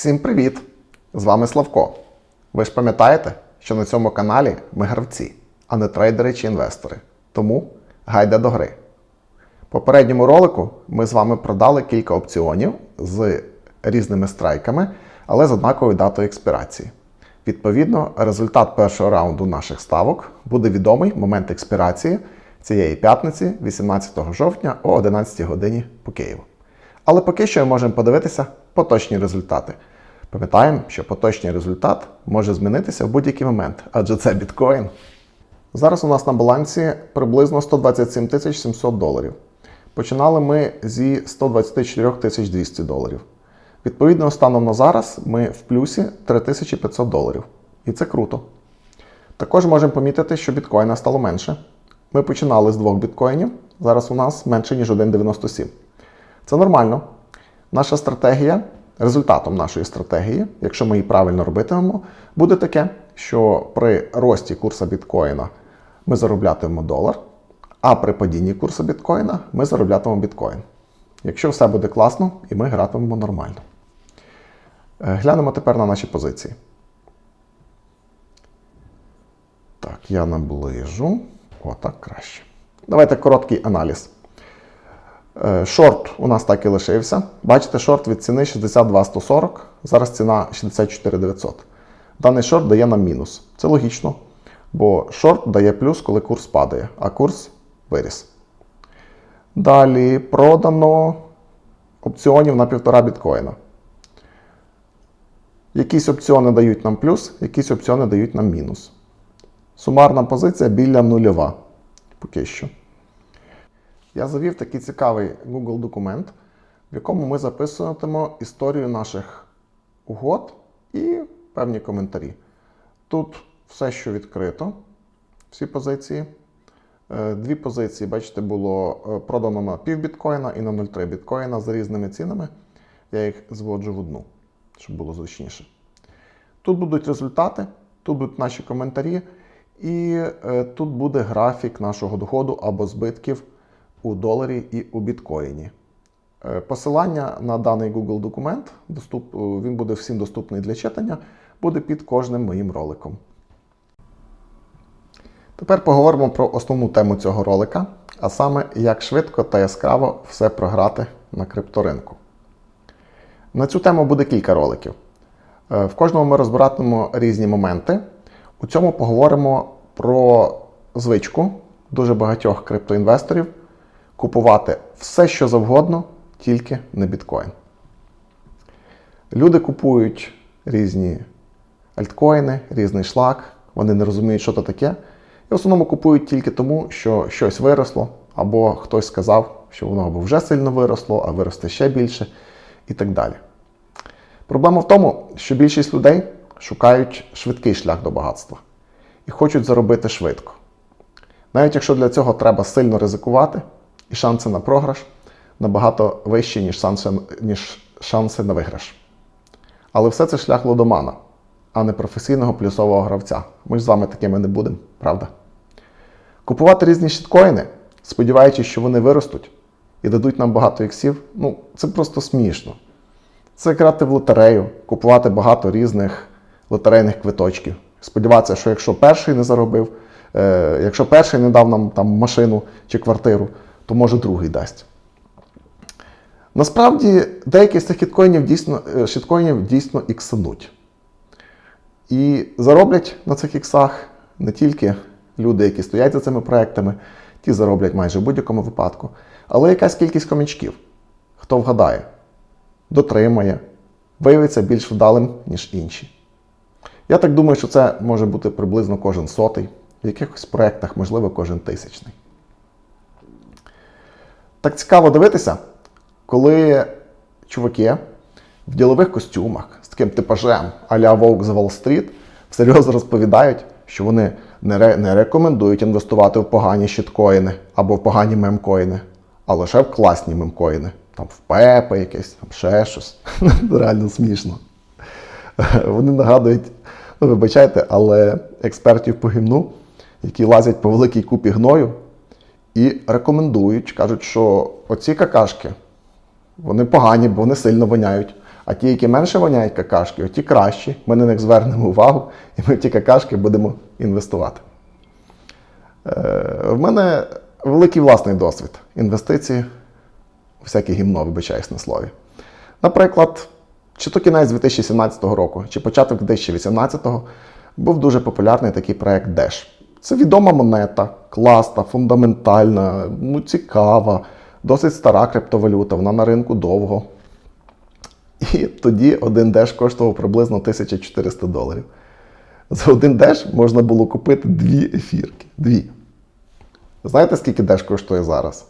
Всім привіт! З вами Славко. Ви ж пам'ятаєте, що на цьому каналі ми гравці, а не трейдери чи інвестори. Тому гайда до гри. В попередньому ролику ми з вами продали кілька опціонів з різними страйками, але з однаковою датою експірації. Відповідно, результат першого раунду наших ставок буде відомий в момент експірації цієї п'ятниці, 18 жовтня о 11 годині по Києву. Але поки що ми можемо подивитися поточні результати. Пам'ятаємо, що поточний результат може змінитися в будь-який момент, адже це біткоін. Зараз у нас на балансі приблизно 127 тисяч 700 доларів. Починали ми зі 124 тисяч 200 доларів. Відповідно, станом на зараз ми в плюсі 3500 доларів. І це круто. Також можемо помітити, що біткоїна стало менше. Ми починали з двох біткоїнів, зараз у нас менше, ніж 1,97. Це нормально. Наша стратегія, результатом нашої стратегії, якщо ми її правильно робитимемо, буде таке, що при рості курсу біткоїна ми зароблятимемо долар, а при падінні курсу біткоїна ми зароблятимемо біткоін. Якщо все буде класно і ми гратимемо нормально. Е, Глянемо тепер на наші позиції. Так, я наближу. О, так краще. Давайте короткий аналіз. Е, Шорт у нас так і лишився. Бачите, шорт від ціни 62,140, зараз ціна 64,900. Даний шорт дає нам мінус. Це логічно, бо шорт дає плюс, коли курс падає, а курс виріс. Далі продано опціонів на 1,5 біткоїна. Якісь опціони дають нам плюс, якісь опціони дають нам мінус. Сумарна позиція біля нульова. Поки що. Я завів такий цікавий Google документ, в якому ми записуватимемо історію наших угод і певні коментарі. Тут все, що відкрито, всі позиції. Е, Дві позиції, бачите, було е, продано на пів біткоїна і на 0,3 біткоїна за різними цінами. Я їх зводжу в одну, щоб було зручніше. Тут будуть результати, тут будуть наші коментарі, і е, тут буде графік нашого доходу або збитків у доларі і у біткоїні. Е, Посилання на даний Google документ, доступ, е, він буде всім доступний для читання, буде під кожним моїм роликом. Тепер поговоримо про основну тему цього ролика, а саме, як швидко та яскраво все програти на крипторинку. На цю тему буде кілька роликів. Е, В кожному ми розбиратимемо різні моменти. У цьому поговоримо про звичку дуже багатьох криптоінвесторів купувати все, що завгодно, тільки не біткоін. Люди купують різні альткоїни, різний шлак, вони не розуміють, що це таке. І в основному купують тільки тому, що щось виросло, або хтось сказав, що воно або вже сильно виросло, а виросте ще більше, і так далі. Проблема в тому, що більшість людей шукають швидкий шлях до багатства і хочуть заробити швидко. Навіть якщо для цього треба сильно ризикувати, і шанси на програш набагато вищі, ніж шанси, ніж шанси на виграш. Але все це шлях лодомана, а не професійного плюсового гравця. Ми ж з вами такими не будемо, правда? Купувати різні щиткоїни, сподіваючись, що вони виростуть і дадуть нам багато іксів, ну, це просто смішно. Це грати в лотерею, купувати багато різних лотерейних квиточків. Сподіватися, що якщо перший не заробив, е, якщо перший не дав нам там машину чи квартиру, то може другий дасть. Насправді, деякі з цих щиткоїнів дійсно, е, щиткоїнів дійсно іксануть. І зароблять на цих іксах не тільки люди, які стоять за цими проектами, ті зароблять майже в будь-якому випадку, але якась кількість комічків. Хто вгадає, дотримає, виявиться більш вдалим, ніж інші. Я так думаю, що це може бути приблизно кожен сотий, в якихось проєктах, можливо, кожен тисячний. Так цікаво дивитися, коли чуваки в ділових костюмах з таким типажем а-ля Вовк з Уолл-стріт всерйоз розповідають, що вони не, ре- не рекомендують інвестувати в погані щиткоїни або в погані мемкоїни, а лише в класні мемкоїни. Там в пепе якесь, там ще щось. Реально смішно. Вони нагадують, ну вибачайте, але експертів по гімну, які лазять по великій купі гною і рекомендують, кажуть, що оці какашки, вони погані, бо вони сильно воняють. А ті, які менше воняють какашки, ті кращі. Ми на них звернемо увагу, і ми в ті какашки будемо інвестувати. Е, в мене великий власний досвід інвестиції всяке гімно, вибачаюсь на слові. Наприклад, чи то кінець 2017 року, чи початок 2018 був дуже популярний такий проект Dash. Це відома монета, класна, фундаментальна, ну, цікава, досить стара криптовалюта, вона на ринку довго. І тоді один деш коштував приблизно 1400 доларів. За один деш можна було купити дві ефірки. Дві. Знаєте, скільки деш коштує зараз?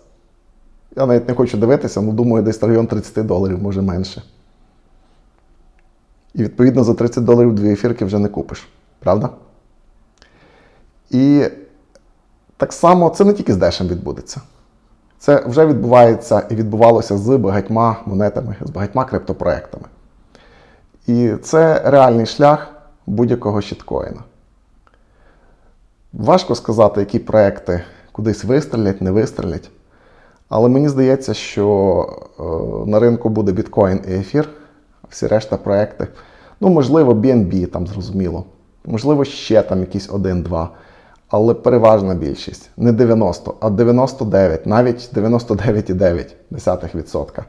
Я навіть не хочу дивитися, ну думаю, десь район 30 доларів, може менше. І відповідно за 30 доларів дві ефірки вже не купиш. Правда? І так само це не тільки з дешем відбудеться. Це вже відбувається і відбувалося з багатьма монетами, з багатьма криптопроектами. І це реальний шлях будь-якого щиткоїна. Важко сказати, які проекти кудись вистрілять, не вистрілять. Але мені здається, що е, на ринку буде біткоін і ефір, всі решта проекти. Ну, можливо, BNB там зрозуміло. Можливо, ще там якісь один-два. Але переважна більшість не 90, а 99, навіть 99,9%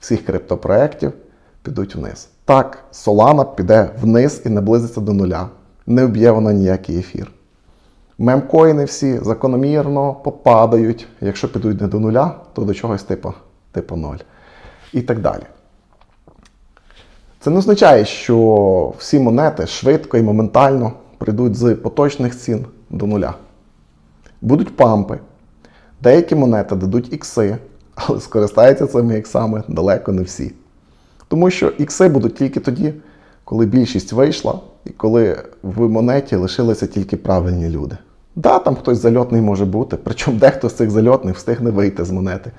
всіх криптопроєктів підуть вниз. Так, Solana піде вниз і наблизиться до нуля. Не вб'є вона ніякий ефір. Мемкоїни всі закономірно попадають. Якщо підуть не до нуля, то до чогось типу, типу 0. І так далі. Це не означає, що всі монети швидко і моментально прийдуть з поточних цін до нуля. Будуть пампи. Деякі монети дадуть ікси, але скористаються цими іксами далеко не всі. Тому що ікси будуть тільки тоді, коли більшість вийшла, і коли в монеті лишилися тільки правильні люди. Да, там хтось зальотний може бути, причому дехто з цих зальотних встигне вийти з монети.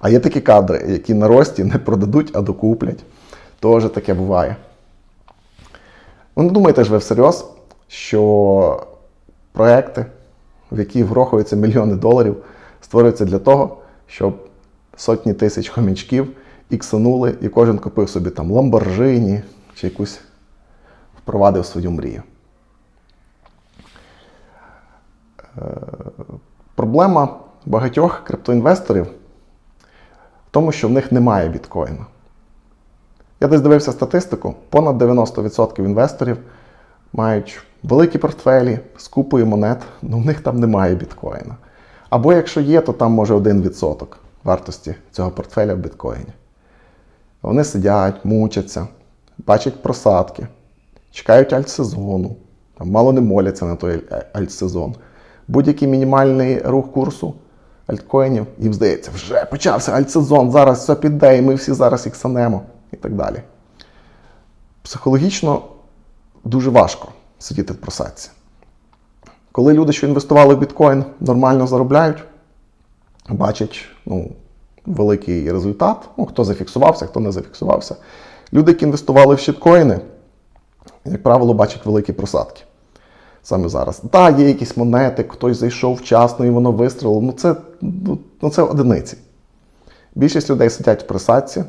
А є такі кадри, які на рості не продадуть, а докуплять. Теж таке буває. Ну, не думайте ж ви всерйоз, що проекти, в які врахуються мільйони доларів, створюються для того, щоб сотні тисяч хомячків іксанули і кожен купив собі там ламборжині чи якусь впровадив свою мрію. Е, Проблема багатьох криптоінвесторів в тому, що в них немає біткоїна. Я десь дивився статистику, понад 90% інвесторів мають великі портфелі з купою монет, але в них там немає біткоїна. Або якщо є, то там може 1% вартості цього портфеля в біткоїні. Вони сидять, мучаться, бачать просадки, чекають альтсезону, там мало не моляться на той альтсезон. Будь-який мінімальний рух курсу альткоїнів, їм здається, вже почався альтсезон, зараз все піде, і ми всі зараз іксанемо і так далі. Психологічно дуже важко сидіти в просадці. Коли люди, що інвестували в біткоін, нормально заробляють, бачать ну, великий результат. Ну, хто зафіксувався, хто не зафіксувався. Люди, які інвестували в щиткоїни, як правило, бачать великі просадки. Саме зараз. Так, да, є якісь монети, хтось зайшов вчасно і воно вистрілило. Ну це, ну, ну, це одиниці. Більшість людей сидять в просадці,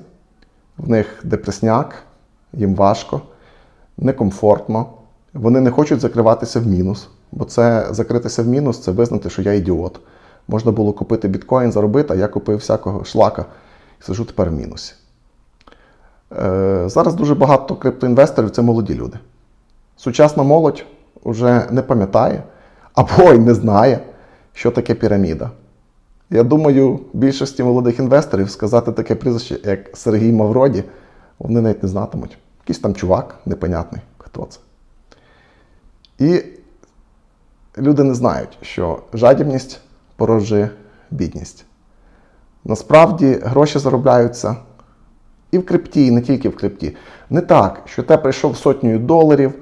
в них депресняк, їм важко, некомфортно. Вони не хочуть закриватися в мінус, бо це закритися в мінус це визнати, що я ідіот. Можна було купити біткоін, заробити, а я купив всякого шлака і сижу тепер в мінусі. Е, зараз дуже багато криптоінвесторів це молоді люди. Сучасна молодь вже не пам'ятає або й не знає, що таке піраміда. Я думаю, більшості молодих інвесторів сказати таке прізвище, як Сергій Мавроді, вони навіть не знатимуть. Якийсь там чувак непонятний, хто це. І люди не знають, що жадібність породжує бідність. Насправді гроші заробляються і в крипті, і не тільки в крипті. Не так, що ти прийшов сотнею доларів,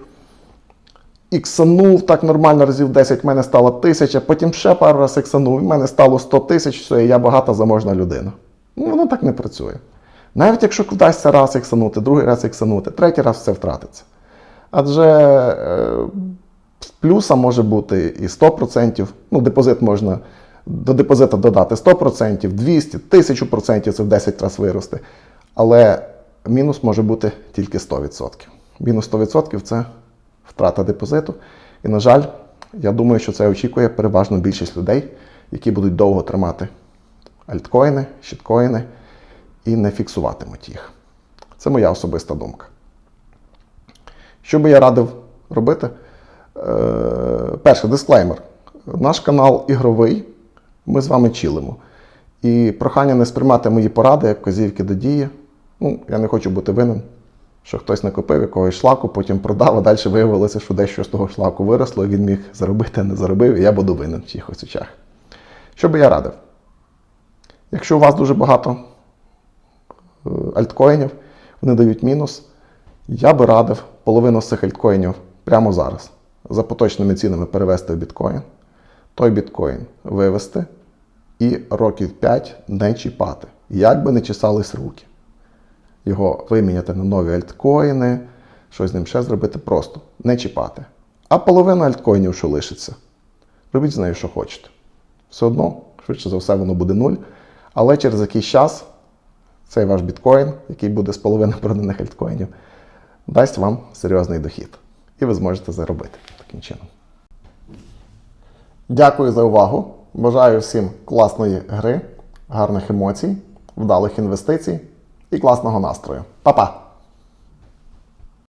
іксанув так нормально разів 10, в мене стало тисяча, потім ще пару разів іксанув, в мене стало 100 тисяч, все, і я багата заможна людина. Ну, воно так не працює. Навіть якщо вдасться раз іксанути, другий раз іксанути, третій раз все втратиться. Адже е, плюса може бути і 100%, ну, депозит можна до депозиту додати 100%, 200, 1000% це в 10 разів виросте. Але мінус може бути тільки 100%. Мінус 100% це втрата депозиту. І, на жаль, я думаю, що це очікує переважно більшість людей, які будуть довго тримати альткоїни, щиткоїни і не фіксуватимуть їх. Це моя особиста думка. Що би я радив робити? Е, перше, дисклеймер. Наш канал ігровий, ми з вами чилимо. І прохання не сприймати мої поради як вказівки до дії. Ну, я не хочу бути винен, що хтось накопив якогось шлаку, потім продав, а далі виявилося, що дещо з того шлаку виросло, і він міг заробити, не заробив, і я буду винен в чиїхось очах. Що би я радив? Якщо у вас дуже багато е, альткоїнів, вони дають мінус, я би радив половину з цих альткоїнів прямо зараз за поточними цінами перевести в біткоін, той біткоін вивести і років 5 не чіпати. Як би не чесались руки. Його виміняти на нові альткоїни, щось з ним ще зробити просто не чіпати. А половина альткоїнів, що лишиться, робіть з нею, що хочете. Все одно, швидше за все, воно буде нуль. Але через якийсь час цей ваш біткоін, який буде з половини проданих альткоїнів, дасть вам серйозний дохід. І ви зможете заробити таким чином. Дякую за увагу. Бажаю всім класної гри, гарних емоцій, вдалих інвестицій і класного настрою. Па-па!